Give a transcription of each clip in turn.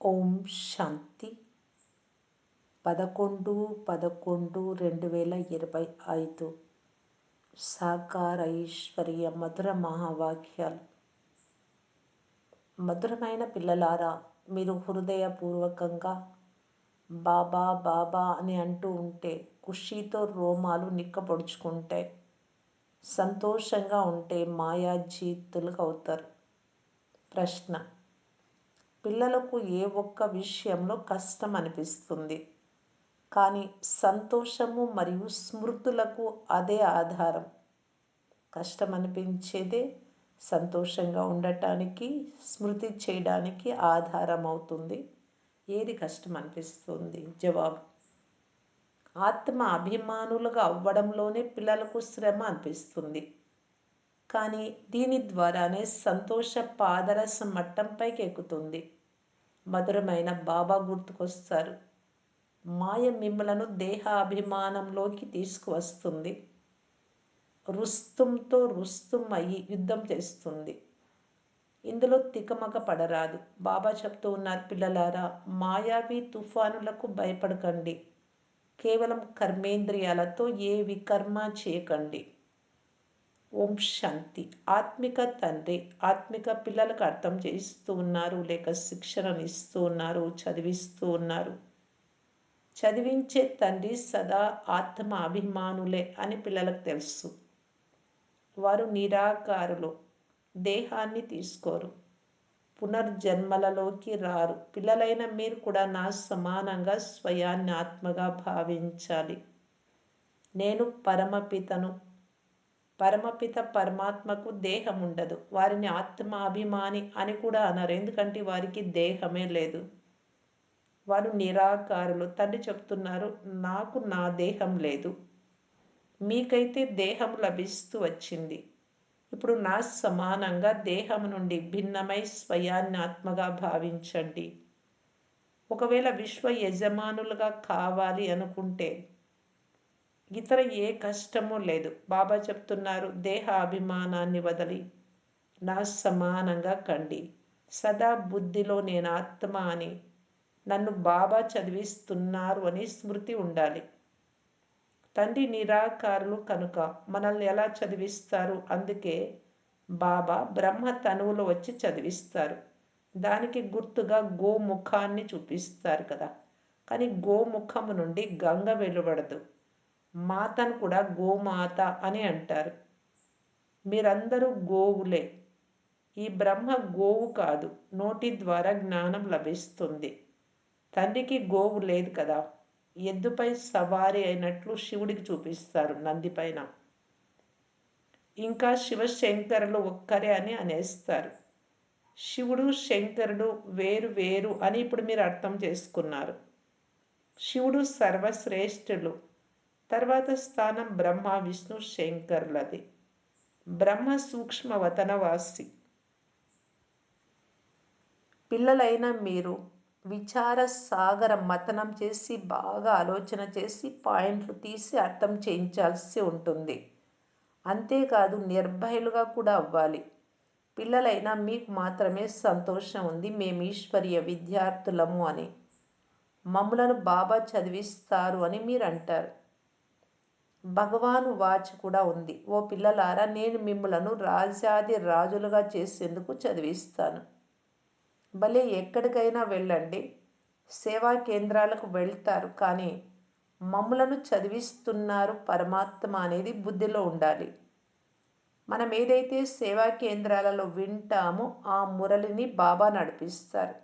ఓం శాంతి. పదకొండు పదకొండు రెండు వేల ఇరవై ఐదు. సాకార ఐశ్వర్య మధుర మహావాక్యాలు. మధురమైన పిల్లలారా మీరు హృదయపూర్వకంగా బాబా బాబా అని అంటూ ఉంటే ఖుషీతో రోమాలు నిక్కపొడుచుకుంటాయి సంతోషంగా ఉంటే మాయాజీతులుగా అవుతారు ప్రశ్న పిల్లలకు ఏ ఒక్క విషయంలో కష్టం అనిపిస్తుంది కానీ సంతోషము మరియు స్మృతులకు అదే ఆధారం. కష్టం అనిపించేదే సంతోషంగా ఉండటానికి స్మృతి చేయడానికి ఆధారం అవుతుంది ఏది కష్టం అనిపిస్తుంది జవాబు. ఆత్మ అభిమానులుగా అవ్వడంలోనే పిల్లలకు శ్రమ అనిపిస్తుంది. కానీ దీని ద్వారానే సంతోష పాదరస మట్టంపైకి ఎక్కుతుంది మధురమైన బాబా గుర్తుకొస్తారు. మాయ మిమ్మలను దేహాభిమానంలోకి తీసుకువస్తుంది. రుస్తుంతో రుస్తుం అయ్యి యుద్ధం చేస్తుంది. ఇందులో తికమక పడరాదు. బాబా చెప్తూ ఉన్నారు పిల్లలారా మాయావి తుఫానులకు భయపడకండి. కేవలం కర్మేంద్రియాలతో ఏ వికర్మ చేయకండి. ఓం శాంతి. ఆత్మిక తండ్రి ఆత్మిక పిల్లలకు అర్థం చేస్తూ ఉన్నారు లేక శిక్షణను ఇస్తూ ఉన్నారు చదివిస్తూ ఉన్నారు. చదివించే తండ్రి సదా ఆత్మ అభిమానులే అని పిల్లలకు తెలుసు. వారు నిరాకారులు దేహాన్ని తీసుకోరు పునర్జన్మలలోకి రారు. పిల్లలైన మీరు కూడా నా సమానంగా స్వయాన్ని ఆత్మగా భావించాలి. నేను పరమపితను పరమపిత పరమాత్మకు దేహం ఉండదు వారిని ఆత్మాభిమాని అని కూడా అనరు. ఎందుకంటే వారికి దేహమే లేదు. వారు నిరాకారులు. తండ్రి చెప్తున్నారు నాకు నా దేహం లేదు. మీకైతే దేహం లభిస్తూ వచ్చింది. ఇప్పుడు నా సమానంగా దేహం నుండి భిన్నమై స్వయాన్నాత్మగా భావించండి. ఒకవేళ విశ్వ యజమానులుగా కావాలి అనుకుంటే ఇతర ఏ కష్టమూ లేదు. బాబా చెప్తున్నారు దేహ అభిమానాన్ని వదిలి నా సమానంగా కండి. సదా బుద్ధిలో నేను ఆత్మ అని నన్ను బాబా చదివిస్తున్నారు అని స్మృతి ఉండాలి. తండ్రి నిరాకారులు కనుక మనల్ని ఎలా చదివిస్తారు? అందుకే బాబా బ్రహ్మ తనువులు వచ్చి చదివిస్తారు. దానికి గుర్తుగా గోముఖాన్ని చూపిస్తారు కదా. కానీ గోముఖము నుండి గంగ వెలువడదు. మాతను కూడా గోమాత అని అంటారు. మీరందరూ గోవులే. ఈ బ్రహ్మ గోవు కాదు నోటి ద్వారా జ్ఞానం లభిస్తుంది. తండ్రికి గోవు లేదు కదా ఎద్దుపై సవారీ అయినట్లు శివుడికి చూపిస్తారు నందిపైన ఇంకా శివశంకరులు ఒక్కరే అని అనేస్తారు. శివుడు శంకరుడు వేరు వేరు అని ఇప్పుడు మీరు అర్థం చేసుకున్నారు. శివుడు సర్వశ్రేష్ఠులు తర్వాత స్థానం బ్రహ్మ విష్ణు శంకర్లది. బ్రహ్మ సూక్ష్మవతనవాసి పిల్లలైన మీరు విచార సాగర మతనం చేసి బాగా ఆలోచన చేసి పాయింట్లు తీసి అర్థం చేయించాల్సి ఉంటుంది. అంతేకాదు నిర్భయలుగా కూడా అవ్వాలి. పిల్లలైనా మీకు మాత్రమే సంతోషం ఉంది. మేము ఈశ్వర్య విద్యార్థులము అని. మమ్ములను బాబా చదివిస్తారు అని మీరు అంటారు. భగవాను వాచ్ కూడా ఉంది. ఓ పిల్లలారా నేను మిమ్మలను రాజాది రాజులుగా చేసేందుకు చదివిస్తాను. భలే ఎక్కడికైనా వెళ్ళండి. సేవా కేంద్రాలకు వెళ్తారు కానీ మమ్ములను చదివిస్తున్నారు పరమాత్మ అనేది బుద్ధిలో ఉండాలి. మనం ఏదైతే సేవా కేంద్రాలలో వింటామో ఆ మురళిని బాబా నడిపిస్తారు.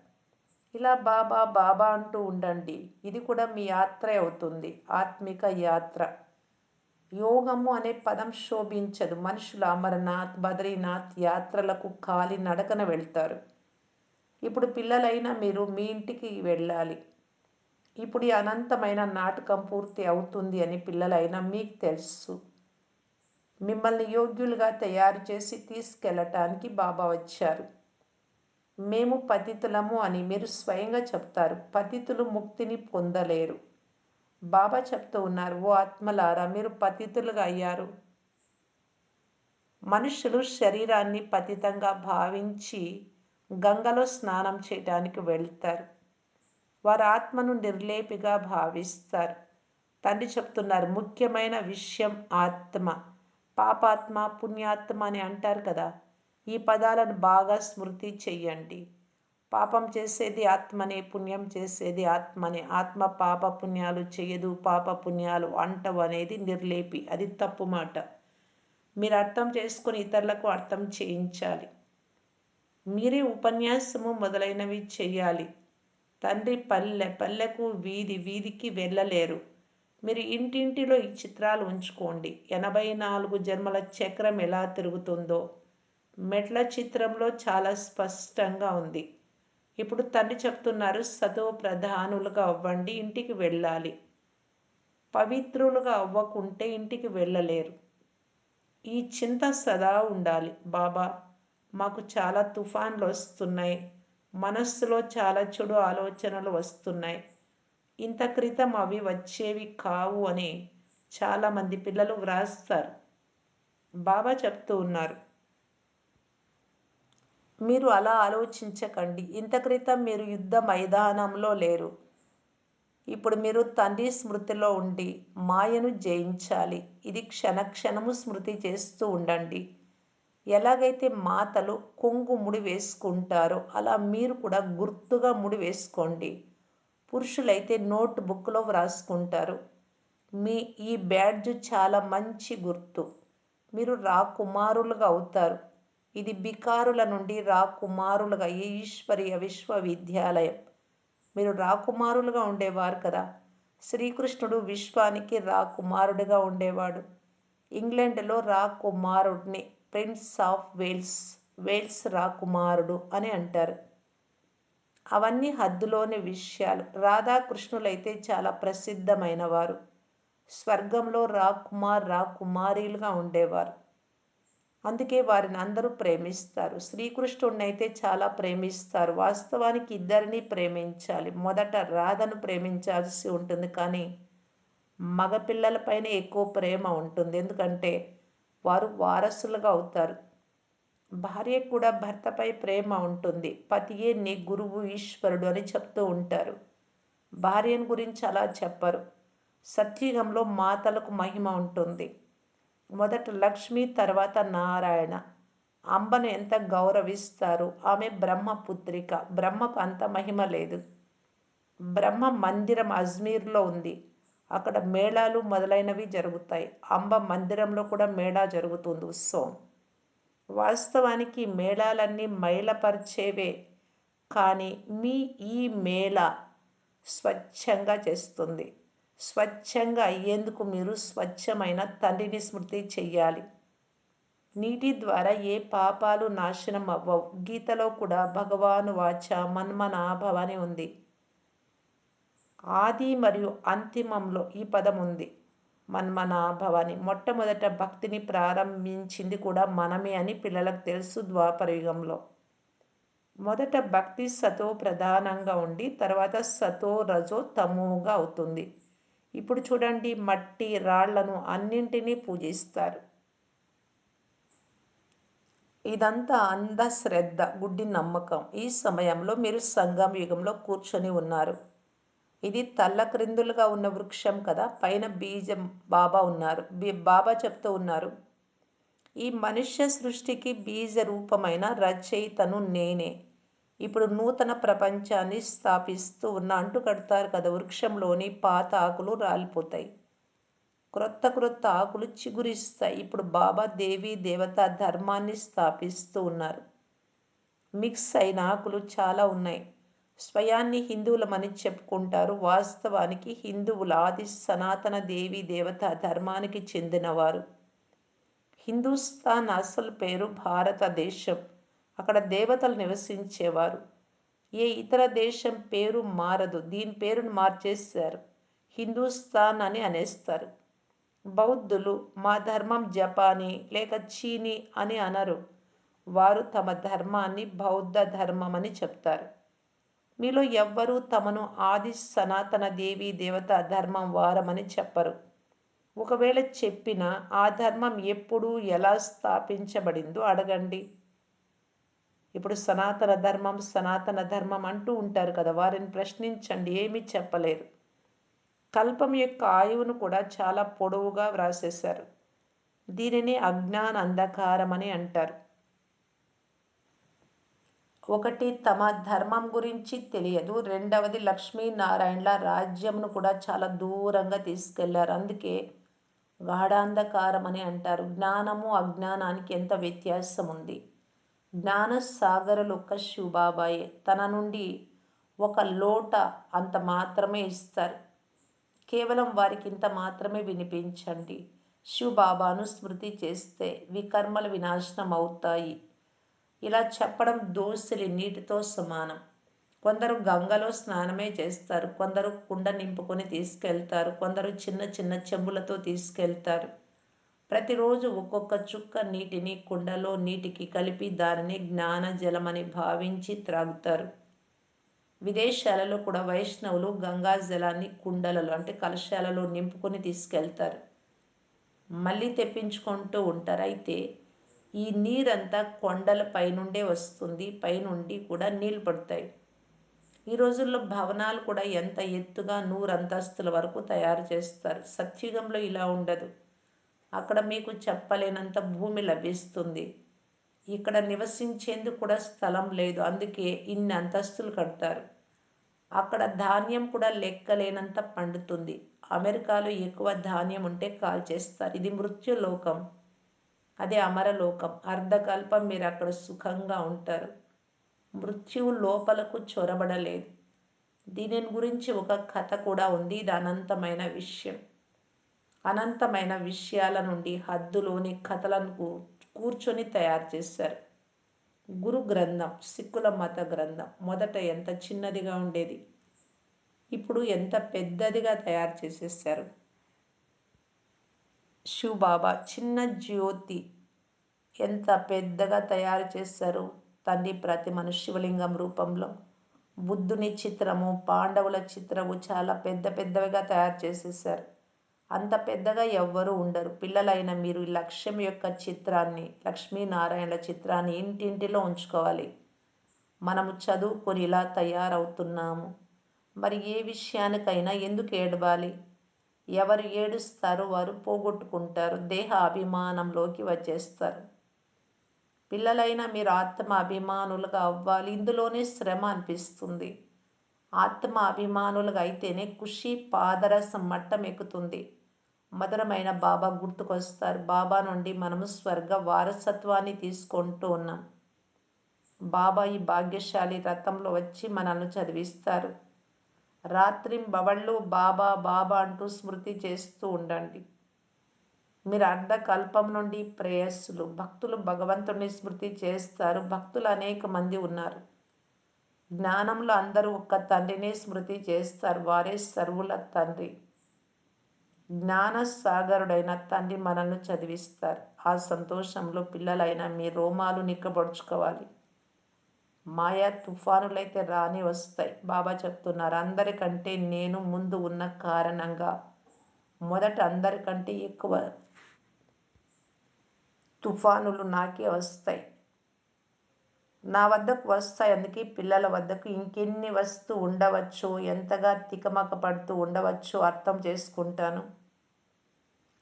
ఇలా బాబా బాబా అంటూ ఉండండి. ఇది కూడా మీ యాత్ర అవుతుంది. ఆత్మిక యాత్ర. యోగము అనే పదం శోభించదు. మనుషులు అమరనాథ్ బద్రీనాథ్ యాత్రలకు కాలి నడకన వెళ్తారు. ఇప్పుడు పిల్లలైనా మీరు మీ ఇంటికి వెళ్ళాలి. ఇప్పుడు ఈ అనంతమైన నాటకం పూర్తి అవుతుంది అని పిల్లలైనా మీకు తెలుసు. మిమ్మల్ని యోగ్యులుగా తయారు చేసి తీసుకెళ్ళటానికి బాబా వచ్చారు. మేము పతితులము అని మీరు స్వయంగా చెప్తారు. పతితులు ముక్తిని పొందలేరు. బాబా చెప్తూ ఉన్నారు ఓ ఆత్మలారా మీరు పతితులుగా అయ్యారు. మనుషులు శరీరాన్ని పతితంగా భావించి గంగలో స్నానం చేయడానికి వెళ్తారు. వారు ఆత్మను నిర్లేపిగా భావిస్తారు. తండ్రి చెప్తున్నారు ముఖ్యమైన విషయం ఆత్మ. పాపాత్మ పుణ్యాత్మ అని అంటారు కదా ఈ పదాలను బాగా స్మృతి చెయ్యండి పాపం చేసేది ఆత్మనే పుణ్యం చేసేది ఆత్మనే. ఆత్మ పాప పుణ్యాలు చేయదు పాప పుణ్యాలు అంటవు అనేది నిర్లేపి. అది తప్పు మాట. మీరు అర్థం చేసుకొని ఇతరులకు అర్థం చేయించాలి. మీరే ఉపన్యాసము మొదలైనవి చేయాలి. తండ్రి పల్లె పల్లెకు వీధి వీధికి వెళ్ళలేరు. మీరు ఇంటింటిలో ఈ చిత్రాలు ఉంచుకోండి. ఎనభై నాలుగు జన్మల చక్రం ఎలా తిరుగుతుందో మెట్ల చిత్రంలో చాలా స్పష్టంగా ఉంది. ఇప్పుడు తండ్రి చెప్తున్నారు సతో ప్రధానులుగా అవ్వండి ఇంటికి వెళ్ళాలి. పవిత్రులుగా అవ్వకుంటే ఇంటికి వెళ్ళలేరు. ఈ చింత సదా ఉండాలి. బాబా మాకు చాలా తుఫాన్లు వస్తున్నాయి. మనస్సులో చాలా చెడు ఆలోచనలు వస్తున్నాయి. ఇంత క్రితం అవి వచ్చేవి కావు అని చాలామంది పిల్లలు వ్రాస్తారు. బాబా చెప్తూ ఉన్నారు. మీరు అలా ఆలోచించకండి. ఇంత క్రితం మీరు యుద్ధ మైదానంలో లేరు. ఇప్పుడు మీరు తండ్రి స్మృతిలో ఉండి మాయను జయించాలి. ఇది క్షణక్షణము స్మృతి చేస్తూ ఉండండి. ఎలాగైతే మాతలు కొంగు ముడి వేసుకుంటారో అలా మీరు కూడా గుర్తుగా ముడి వేసుకోండి. పురుషులైతే నోట్ బుక్లో వ్రాసుకుంటారు. మీ ఈ బ్యాడ్జ్ చాలా మంచి గుర్తు. మీరు రాకుమారులుగా అవుతారు. ఇది బికారుల నుండి రాకుమారులుగా ఈశ్వరీయ విశ్వవిద్యాలయం. మీరు రాకుమారులుగా ఉండేవారు కదా. శ్రీకృష్ణుడు విశ్వానికి రాకుమారుడిగా ఉండేవాడు. ఇంగ్లాండ్లో రాకుమారుడిని ప్రిన్స్ ఆఫ్ వేల్స్ వేల్స్ రాకుమారుడు అని అంటారు. అవన్నీ హద్దులోని విషయాలు. రాధాకృష్ణులైతే చాలా ప్రసిద్ధమైన వారు స్వర్గంలో రాకుమార్ రాకుమారీలుగా ఉండేవారు. అందుకే వారిని అందరూ ప్రేమిస్తారు. శ్రీకృష్ణుడిని అయితే చాలా ప్రేమిస్తారు. వాస్తవానికి ఇద్దరిని ప్రేమించాలి. మొదట రాధను ప్రేమించాల్సి ఉంటుంది. కానీ మగపిల్లలపైన ఎక్కువ ప్రేమ ఉంటుంది. ఎందుకంటే వారు వారసులుగా అవుతారు. భార్య కూడా భర్తపై ప్రేమ ఉంటుంది. పతియే నీ గురువు ఈశ్వరుడు అని చెప్తూ ఉంటారు. భార్యను గురించి అలా చెప్పరు. సత్యుగంలో మాతలకు మహిమ ఉంటుంది. మొదట లక్ష్మి తర్వాత నారాయణ. అంబను ఎంత గౌరవిస్తారు? ఆమె బ్రహ్మపుత్రిక. బ్రహ్మకు అంత మహిమ లేదు. బ్రహ్మ మందిరం అజ్మీర్లో ఉంది. అక్కడ మేళాలు మొదలైనవి జరుగుతాయి. అంబ మందిరంలో కూడా మేళా జరుగుతుంది. ఉత్సవం. వాస్తవానికి మేళాలన్నీ మైలపరిచేవే. కానీ మీ ఈ మేళ స్వచ్ఛంగా చేస్తుంది. స్వచ్ఛంగా అయ్యేందుకు మీరు స్వచ్ఛమైన తండ్రిని స్మృతి చెయ్యాలి. నీటి ద్వారా ఏ పాపాలు నాశనం అవ్వవు. గీతలో కూడా భగవాను వాచ మన్మనాభవని ఉంది. ఆది మరియు అంతిమంలో ఈ పదం ఉంది. మన్మనాభవని మొట్టమొదట భక్తిని ప్రారంభించింది కూడా మనమే అని పిల్లలకు తెలుసు ద్వాపరయుగంలో మొదట భక్తి సతో ప్రధానంగా ఉండి తర్వాత సతో రజో తమోగా అవుతుంది. ఇప్పుడు చూడండి మట్టి రాళ్ళను అన్నింటినీ పూజిస్తారు. ఇదంతా అంధశ్రద్ధ గుడ్డి నమ్మకం. ఈ సమయంలో మీరు సంగం యుగంలో కూర్చొని ఉన్నారు. ఇది తల్ల క్రిందులుగా ఉన్న వృక్షం కదా పైన బీజం బాబా ఉన్నారు. బాబా చెప్తూ ఉన్నారు ఈ మనుష్య సృష్టికి బీజ రూపమైన రచయితను నేనే. ఇప్పుడు నూతన ప్రపంచాన్ని స్థాపిస్తూ ఉన్న అంటు కడతారు కదా వృక్షంలోని పాత ఆకులు రాలిపోతాయి. క్రొత్త క్రొత్త ఆకులు చిగురిస్తాయి. ఇప్పుడు బాబా దేవి దేవత ధర్మాన్ని స్థాపిస్తూ ఉన్నారు. మిక్స్ అయిన ఆకులు చాలా ఉన్నాయి. స్వయాన్ని హిందువులమని చెప్పుకుంటారు. వాస్తవానికి హిందువుల ఆది సనాతన దేవి దేవత ధర్మానికి చెందినవారు. హిందుస్థాన్ అసలు పేరు భారతదేశం. అక్కడ దేవతలు నివసించేవారు. ఏ ఇతర దేశం పేరు మారదు. దీని పేరును మార్చేస్తారు. హిందూస్థాన్ అని అనేస్తారు. బౌద్ధులు మా ధర్మం జపానీ లేక చీనీ అని అనరు. వారు తమ ధర్మాన్ని బౌద్ధ ధర్మం అని చెప్తారు. మీలో ఎవ్వరూ తమను ఆది సనాతన దేవి దేవత ధర్మం వారమని చెప్పరు. ఒకవేళ చెప్పిన ఆ ధర్మం ఎప్పుడు ఎలా స్థాపించబడిందో అడగండి. ఇప్పుడు సనాతన ధర్మం సనాతన ధర్మం అంటూ ఉంటారు కదా వారిని ప్రశ్నించండి ఏమీ చెప్పలేరు. కల్పం యొక్క ఆయువును కూడా చాలా పొడవుగా వ్రాసేశారు. దీనిని అజ్ఞాన అంధకారం అని అంటారు. ఒకటి తమ ధర్మం గురించి తెలియదు. రెండవది లక్ష్మీనారాయణల రాజ్యంను కూడా చాలా దూరంగా తీసుకెళ్ళారు. అందుకే గాఢాంధకారం అని అంటారు. జ్ఞానము అజ్ఞానానికి ఎంత వ్యత్యాసం ఉంది జ్ఞాన సాగరులు ఒక్క శివబాబాయే. తన నుండి ఒక లోట అంత మాత్రమే ఇస్తారు. కేవలం వారికి ఇంత మాత్రమే వినిపించండి. శివబాబాను స్మృతి చేస్తే వికర్మలు వినాశనం అవుతాయి ఇలా చెప్పడం దోసిలి నీటితో సమానం. కొందరు గంగలో స్నానమే చేస్తారు. కొందరు కుండ నింపుకొని తీసుకెళ్తారు. కొందరు చిన్న చిన్న చెంబులతో తీసుకెళ్తారు. ప్రతిరోజు ఒక్కొక్క చుక్క నీటిని కుండలో నీటికి కలిపి దానిని జ్ఞాన జలమని భావించి త్రాగుతారు. విదేశాలలో కూడా వైష్ణవులు గంగా జలాన్ని కుండలలో అంటే కలశాలలో నింపుకొని తీసుకెళ్తారు. మళ్ళీ తెప్పించుకుంటూ ఉంటారు. అయితే ఈ నీరంతా కొండల పైనుండే వస్తుంది. పైనుండి కూడా నీళ్ళు పడతాయి. ఈ రోజుల్లో భవనాలు కూడా ఎంత ఎత్తుగా నూరు అంతస్తుల వరకు తయారు చేస్తారు. సత్యుగంలో ఇలా ఉండదు. అక్కడ మీకు చెప్పలేనంత భూమి లభిస్తుంది. ఇక్కడ నివసించేందుకు కూడా స్థలం లేదు. అందుకే ఇన్ని అంతస్తులు కడతారు. అక్కడ ధాన్యం కూడా లెక్కలేనంత పండుతుంది. అమెరికాలో ఎక్కువ ధాన్యం ఉంటే కాల్ చేస్తారు. ఇది మృత్యులోకం. అదే అమరలోకం. అర్ధకల్పం మీరు అక్కడ సుఖంగా ఉంటారు. మృత్యువు లోపలకు చొరబడలేదు. దీనిని గురించి ఒక కథ కూడా ఉంది. ఇది అనంతమైన విషయం. అనంతమైన విషయాల నుండి హద్దులోని కథలను కూర్చొని తయారు చేశారు. గురు గ్రంథం సిక్కుల మత గ్రంథం మొదట ఎంత చిన్నదిగా ఉండేది? ఇప్పుడు ఎంత పెద్దదిగా తయారు చేసేసారు శివబాబా చిన్న జ్యోతి ఎంత పెద్దగా తయారు చేశారు? తండ్రి ప్రతిమను శివలింగం రూపంలో. బుద్ధుని చిత్రము పాండవుల చిత్రము చాలా పెద్ద పెద్దవిగా తయారు చేసేసారు అంత పెద్దగా ఎవ్వరూ ఉండరు. పిల్లలైన మీరు లక్ష్యం యొక్క చిత్రాన్ని లక్ష్మీనారాయణల చిత్రాన్ని ఇంటింటిలో ఉంచుకోవాలి. మనము చదువుకొని ఇలా తయారవుతున్నాము. మరి ఏ విషయానికైనా ఎందుకు ఏడవాలి? ఎవరు ఏడుస్తారో? వారు పోగొట్టుకుంటారు. దేహ అభిమానంలోకి వచ్చేస్తారు. పిల్లలైనా మీరు ఆత్మ అభిమానులుగా అవ్వాలి. ఇందులోనే శ్రమ అనిపిస్తుంది. ఆత్మ అభిమానులుగా అయితేనే ఖుషి పాదరసం మట్టం ఎక్కుతుంది. మధురమైన బాబా గుర్తుకొస్తారు. బాబా నుండి మనము స్వర్గ వారసత్వాన్ని తీసుకుంటూ ఉన్నాం. బాబా ఈ భాగ్యశాలి రథంలో వచ్చి మనల్ని చదివిస్తారు. రాత్రింబవళ్ళు బాబా బాబా అంటూ స్మృతి చేస్తూ ఉండండి. మీరు అర్ధకల్పం నుండి ప్రేయస్సులు భక్తులు భగవంతుడిని స్మృతి చేస్తారు. భక్తులు అనేక మంది ఉన్నారు. జ్ఞానంలో అందరూ ఒక్క తండ్రిని స్మృతి చేస్తారు. వారే సర్వుల తండ్రి. జ్ఞానసాగరుడైన తండ్రి మనల్ని చదివిస్తారు. ఆ సంతోషంలో పిల్లలైన మీ రోమాలు నిక్కబడుచుకోవాలి. మాయా తుఫానులైతే రాని వస్తాయి. బాబా చెప్తున్నారు అందరికంటే నేను ముందు ఉన్న కారణంగా. మొదట అందరికంటే ఎక్కువ తుఫానులు నాకే వస్తాయి. నా వద్దకు వస్తాయి. అందుకే పిల్లల వద్దకు ఇంకెన్ని వస్తూ ఉండవచ్చో ఎంతగా తికమక పడుతూ ఉండవచ్చో అర్థం చేసుకుంటాను.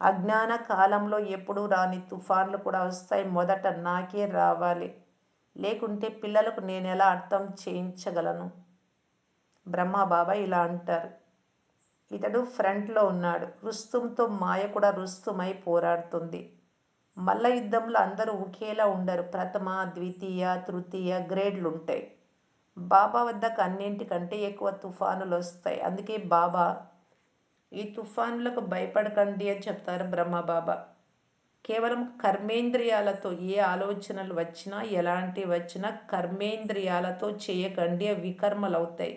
అజ్ఞాన కాలంలో ఎప్పుడూ రాని తుఫాన్లు కూడా వస్తాయి. మొదట నాకే రావాలి. లేకుంటే పిల్లలకు నేను ఎలా అర్థం చేయించగలను? బ్రహ్మబాబా ఇలా అంటారు. ఇతడు ఫ్రంట్లో ఉన్నాడు. రుస్తుంతో మాయ కూడా రుస్తుమై పోరాడుతుంది. మల్ల యుద్ధంలో అందరూ ఒకేలా ఉండరు. ప్రథమ ద్వితీయ తృతీయ గ్రేడ్లు ఉంటాయి బాబా వద్దకు అన్నింటికంటే ఎక్కువ తుఫానులు వస్తాయి అందుకే బాబా ఈ తుఫానులకు భయపడకండి అని చెప్తారు బ్రహ్మబాబా కేవలం కర్మేంద్రియాలతో ఏ ఆలోచనలు వచ్చినా ఎలాంటివి వచ్చినా కర్మేంద్రియాలతో చేయకండి. అవి వికర్మలు అవుతాయి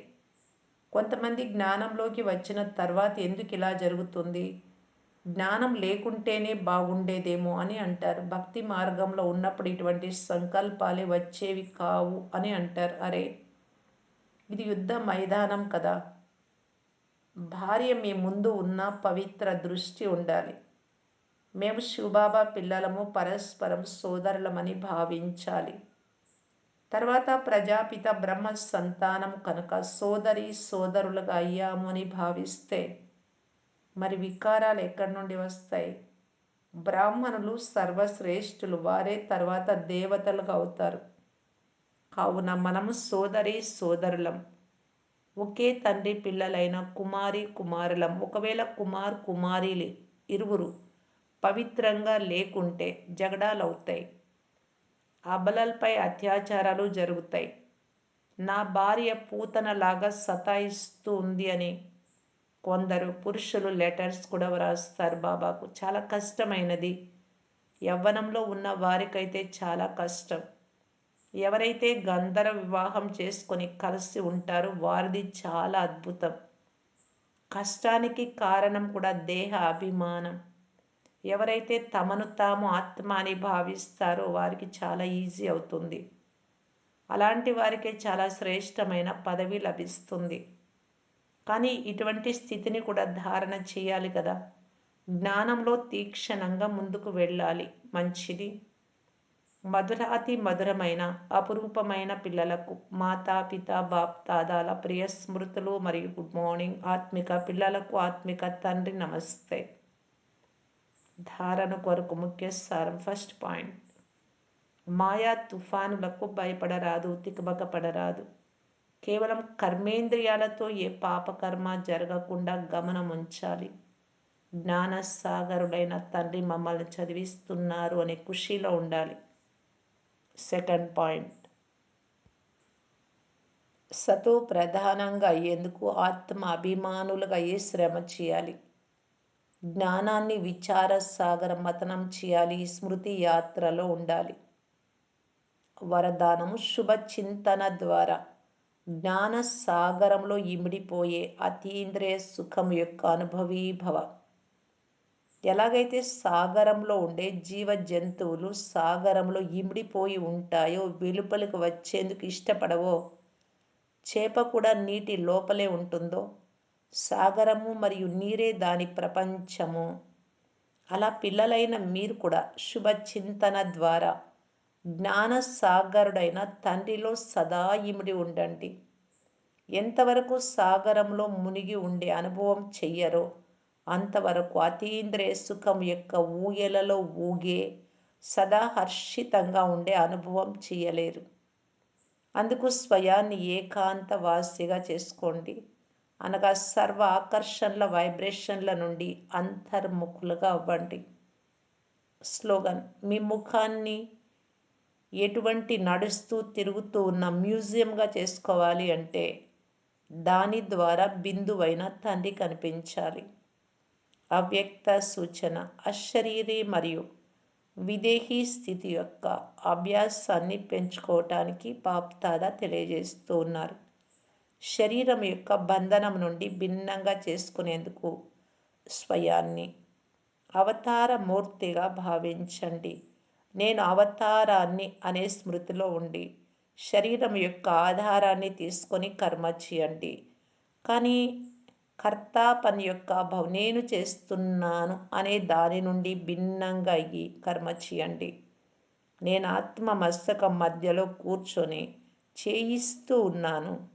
కొంతమంది జ్ఞానంలోకి వచ్చిన తర్వాత ఎందుకు ఇలా జరుగుతుంది? జ్ఞానం లేకుంటేనే బాగుండేదేమో అని అంటారు. భక్తి మార్గంలో ఉన్నప్పుడు ఇటువంటి సంకల్పాలే వచ్చేవి కావు అని అంటారు. అరే ఇది యుద్ధ మైదానం కదా. భార్య మీ ముందు ఉన్న పవిత్ర దృష్టి ఉండాలి. మేము శివబాబా పిల్లలము పరస్పరం సోదరులమని భావించాలి. తర్వాత ప్రజాపిత బ్రహ్మ సంతానం కనుక సోదరి సోదరులుగా అయ్యాము అని భావిస్తే మరి వికారాలు ఎక్కడి నుండి వస్తాయి? బ్రాహ్మణులు సర్వశ్రేష్ఠులు వారే తర్వాత దేవతలుగా అవుతారు. కావున మనము సోదరి సోదరులం. ఒకే తండ్రి పిల్లలైన కుమారి కుమారులం. ఒకవేళ కుమార్ కుమారీలు ఇరువురు పవిత్రంగా లేకుంటే జగడాలు అవుతాయి అబలల్పై అత్యాచారాలు జరుగుతాయి. నా భార్య పూతనలాగా సతాయిస్తూ ఉంది అని కొందరు పురుషులు లెటర్స్ కూడా వ్రాస్తారు బాబాకు. చాలా కష్టమైనది. యవ్వనంలో ఉన్న వారికైతే చాలా కష్టం. ఎవరైతే గంధర వివాహం చేసుకొని కలిసి ఉంటారో వారిది చాలా అద్భుతం. కష్టానికి కారణం కూడా దేహ అభిమానం. ఎవరైతే తమను తాము ఆత్మ అని భావిస్తారో వారికి చాలా ఈజీ అవుతుంది. అలాంటి వారికి చాలా శ్రేష్టమైన పదవి లభిస్తుంది. కానీ ఇటువంటి స్థితిని కూడా ధారణ చేయాలి కదా. జ్ఞానంలో తీక్షణంగా ముందుకు వెళ్ళాలి. మంచిది. మధురాతి మధురమైన అపురూపమైన పిల్లలకు మాతా పిత బాప్ దాదాల ప్రియ స్మృతులు మరియు గుడ్ మార్నింగ్ ఆత్మిక పిల్లలకు ఆత్మిక తండ్రి నమస్తే. ధారణ కొరకు ముఖ్య సారం ఫస్ట్ పాయింట్. మాయా తుఫానులకు భయపడరాదు తికమకపడరాదు. కేవలం కర్మేంద్రియాలతో ఏ పాపకర్మ జరగకుండా గమనం ఉంచాలి. జ్ఞానసాగరుడైన తండ్రి మమ్మల్ని చదివిస్తున్నారు అనే ఖుషీలో ఉండాలి. Second point. సతో ప్రధానంగా అయ్యేందుకు ఆత్మ అభిమానులుగా అయ్యే శ్రమ చేయాలి. జ్ఞానాన్ని విచార సాగర మతనం చేయాలి. స్మృతి యాత్రలో ఉండాలి. వరదానము శుభ చింతన ద్వారా. జ్ఞాన సాగరంలో ఇమిడిపోయే అతీంద్రియ సుఖం యొక్క అనుభవీభవ. ఎలాగైతే సాగరంలో ఉండే జీవ జంతువులు సాగరంలో ఇమిడిపోయి ఉంటాయో వెలుపలికి వచ్చేందుకు ఇష్టపడవో చేప కూడా నీటి లోపలే ఉంటుందో సాగరము మరియు నీరే దాని ప్రపంచము. అలా పిల్లలైన మీరు కూడా శుభ చింతన ద్వారా జ్ఞాన సాగరుడైన తండ్రిలో సదా ఇమిడి ఉండండి. ఎంతవరకు సాగరంలో మునిగి ఉండే అనుభవం చెయ్యరో అంతవరకు అతీంద్రియ సుఖం యొక్క ఊయలలో ఊగే సదా హర్షితంగా ఉండే అనుభవం చేయలేరు అందుకు స్వయాన్ని ఏకాంత వాసిగా చేసుకోండి. అనగా సర్వ ఆకర్షణల వైబ్రేషన్ల నుండి అంతర్ముఖులుగా అవ్వండి. స్లోగన్ మీ ముఖాన్ని ఎటువంటి నడుస్తూ తిరుగుతూ ఉన్న మ్యూజియంగా చేసుకోవాలి అంటే దాని ద్వారా బిందువైన తండ్రి కనిపించాలి. అవ్యక్త సూచన అశరీరి మరియు విదేహీ స్థితి యొక్క అభ్యాసాన్ని పెంచుకోవటానికి పాప్తాద తెలియజేస్తూ ఉన్నారు. శరీరం యొక్క బంధనం నుండి భిన్నంగా చేసుకునేందుకు స్వయాన్ని అవతార మూర్తిగా భావించండి. నేను అవతారాన్ని అనే స్మృతిలో ఉండి శరీరం యొక్క ఆధారాన్ని తీసుకొని కర్మ చేయండి. కానీ కర్త పని యొక్క నేను చేస్తున్నాను అనే దాని నుండి భిన్నంగా అయ్యి కర్మ చేయండి. నేను ఆత్మ మస్తకం మధ్యలో కూర్చొని చేయిస్తూ ఉన్నాను.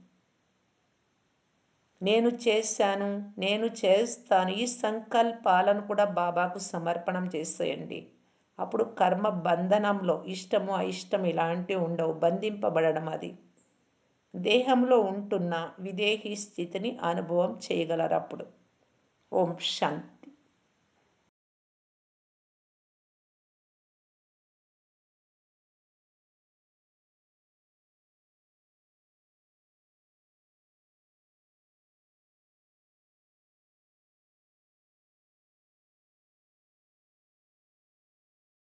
నేను చేశాను నేను చేస్తాను ఈ సంకల్పాలను కూడా బాబాకు సమర్పణం చేసేయండి. అప్పుడు కర్మ బంధనంలో ఇష్టము అయిష్టం ఇలాంటివి ఉండవు. బంధింపబడడం అది. దేహంలో ఉంటున్న విదేహీ స్థితిని అనుభవం చేయగలరు అప్పుడు ఓం శాంతి